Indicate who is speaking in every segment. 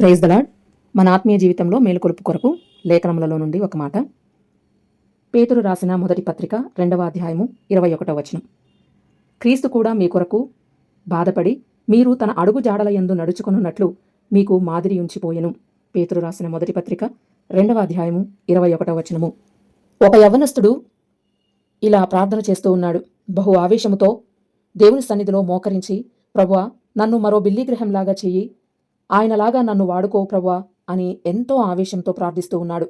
Speaker 1: Praise the Lord మన ఆత్మీయ జీవితంలో మేలుకొలుపు కొరకు లేఖనములలో నుండి ఒక మాట. పేతురు రాసిన మొదటి పత్రిక రెండవ అధ్యాయము ఇరవై ఒకటో వచనం. క్రీస్తు కూడా మీ కొరకు బాధపడి మీరు తన అడుగు జాడల యందు నడుచుకొనున్నట్లు మీకు మాదిరి ఉంచిపోయెను. పేతురు రాసిన మొదటి పత్రిక రెండవ అధ్యాయము ఇరవై ఒకటో వచనము. ఒక యవనస్తుడు ఇలా ప్రార్థన చేస్తూ ఉన్నాడు. బహు ఆవేశముతో దేవుని సన్నిధిలో మోకరించి ప్రభువా నన్ను మరో బిల్లి గ్రహంలాగా చెయ్యి ఆయనలాగా నన్ను వాడుకో ప్రభువా అని ఎంతో ఆవేశంతో ప్రార్థిస్తూ ఉన్నాడు.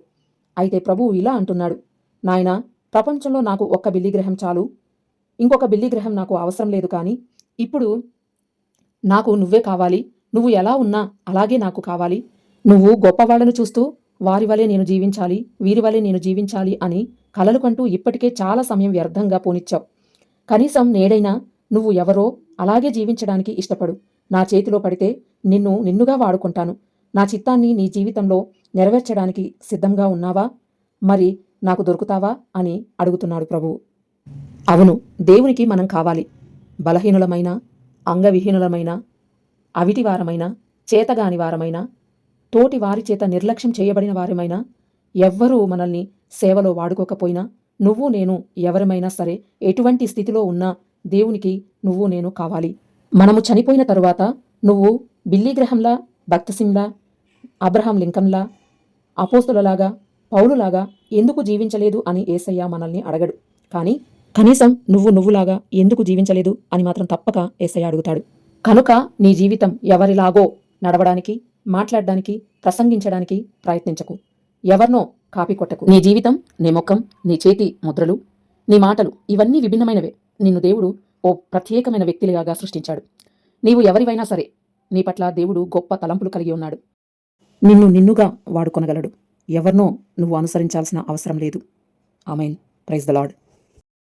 Speaker 1: అయితే ప్రభువు ఇలా అంటున్నాడు. నాయనా ప్రపంచంలో నాకు ఒక్క బిల్లి గ్రహం చాలు. ఇంకొక బిల్లి గ్రహం నాకు అవసరం లేదు కానీ ఇప్పుడు నాకు నువ్వే కావాలి. నువ్వు ఎలా ఉన్నా అలాగే నాకు కావాలి. నువ్వు గొప్పవాళ్ళను చూస్తూ వారి వలె నేను జీవించాలి వీరి వలె నేను జీవించాలి అని కలలు కంటూ ఇప్పటికే చాలా సమయం వ్యర్థంగా పోనిచ్చావు. కనీసం నేడైనా నువ్వు ఎవరో అలాగే జీవించడానికి ఇష్టపడు. నా చేతిలో పడితే నిన్ను నిన్నుగా వాడుకుంటాను. నా చిత్తాన్ని నీ జీవితంలో నెరవేర్చడానికి సిద్ధంగా ఉన్నావా? మరి నాకు దొరుకుతావా? అని అడుగుతున్నాడు ప్రభువు అవును దేవునికి మనం కావాలి. బలహీనులమైన అంగవిహీనులమైన అవిటివారమైన చేతగాని వారమైన తోటి వారి చేత నిర్లక్ష్యం చేయబడిన వారమైనా ఎవ్వరూ మనల్ని సేవలో వాడుకోకపోయినా నువ్వు నేను ఎవరమైనా సరే ఎటువంటి స్థితిలో ఉన్నా దేవునికి నువ్వు నేను కావాలి. మనము చనిపోయిన తరువాత నువ్వు బిల్లీ గ్రహంలా భక్తసింలా అబ్రహాం లింకంలా అపోస్తులలాగా పౌలులాగా ఎందుకు జీవించలేదు అని ఏసయ్య మనల్ని అడగడు. కానీ కనీసం నువ్వు నువ్వులాగా ఎందుకు జీవించలేదు అని మాత్రం తప్పక ఏసయ్య అడుగుతాడు. కనుక నీ జీవితం ఎవరిలాగో నడవడానికి మాట్లాడడానికి ప్రసంగించడానికి ప్రయత్నించకు. ఎవరినో కాపీ కొట్టకు. నీ జీవితం నీ ముఖం నీ చేతి ముద్రలు నీ మాటలు ఇవన్నీ విభిన్నమైనవే. నిన్ను దేవుడు ఓ ప్రత్యేకమైన వ్యక్తిలాగా సృష్టించాడు. నీవు ఎవరివైనా సరే నీ పట్ల దేవుడు గొప్ప తలంపులు కలిగి ఉన్నాడు. నిన్ను నిన్నుగా వాడుకొనగలడు. ఎవరినో నువ్వు అనుసరించాల్సిన అవసరం లేదు. ఆమెన్. Praise the lord